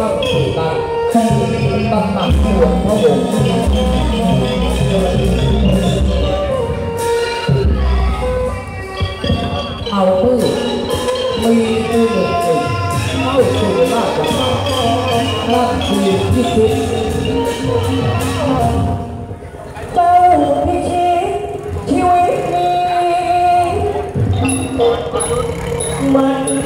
ในค่ำคืนนั้นตำหนักหลวงพระวงศ์เอามือมีมือหนึ่งเข้าสู่ราชสานั่นคือที่คิดเจ้าพิชิตชีวิตนี้มัน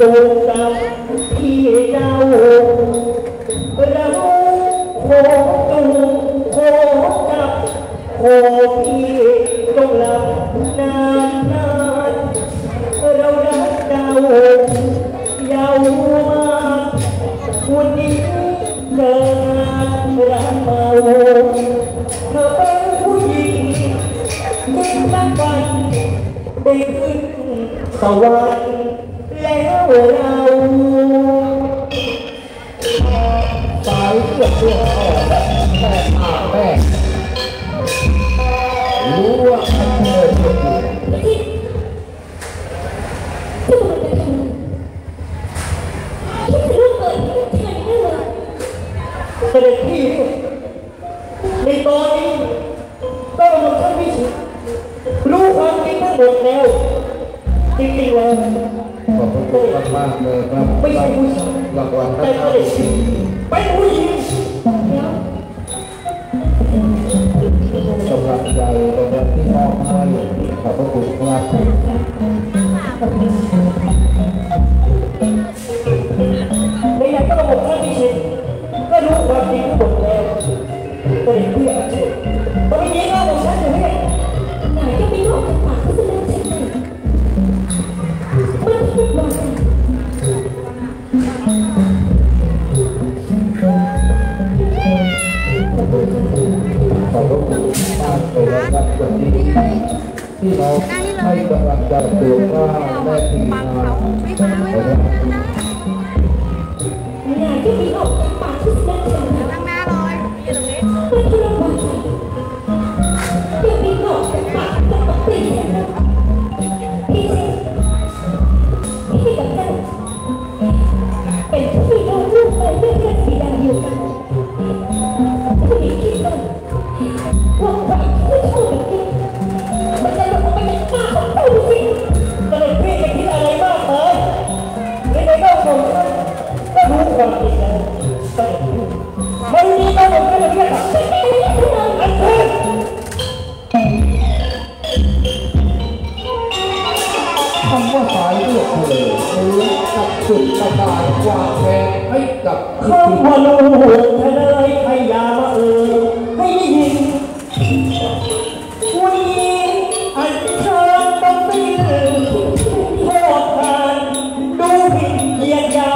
ตูกับพี่เจ้าเราขอตูขอกับขอพี่ต้องหลับนานนานเรารักเจ้ายาวมาวันนี้เดินรักมาเธอเป็นผู้หญิงยิ่งนักวันไดขึ้นสวรรค์ แล้วเราสายเลือดเลือดออแม่อาแม่รู้ว่ามันเหนื่อยสุดอยู่เป็นทำที่เป็นเรื่องเกิดที่มันไม่เลยเสด็จพี่ในตอนนี้ก็กำลังท่านพิชิตรู้ความจริงทั้งหมดแล้วจริงๆแล้ว ขอบคุณมากๆเลยครับไม่ใช่ผู้ชายรางวัลพแต่ระเสเจ้าด็จพี่เป็นผู้หญิงแล้วกำลังใจระดับที่มอบให้ขอบพระคุณครับในอย่างก็ระบบท่านพิชิตก็รู้ความจริงทั้งหมดแล้วเสด็จพี่อาเชษตอนนี้ก็บอกฉันอยู่เนี่ย วันนี้ที่เราให้กำลังใจตัวว่าและทีมงานนะครับไหนจะมีอกปากปากเำว่าสายเลือดเธอหรือกับจุดประกาศควาแค้ให้กับข้าพนมหงทนายพยามาเอ่ยให้ยินวันนี้อันเชิญต้องตีโทษทานดูผิดเยียดยา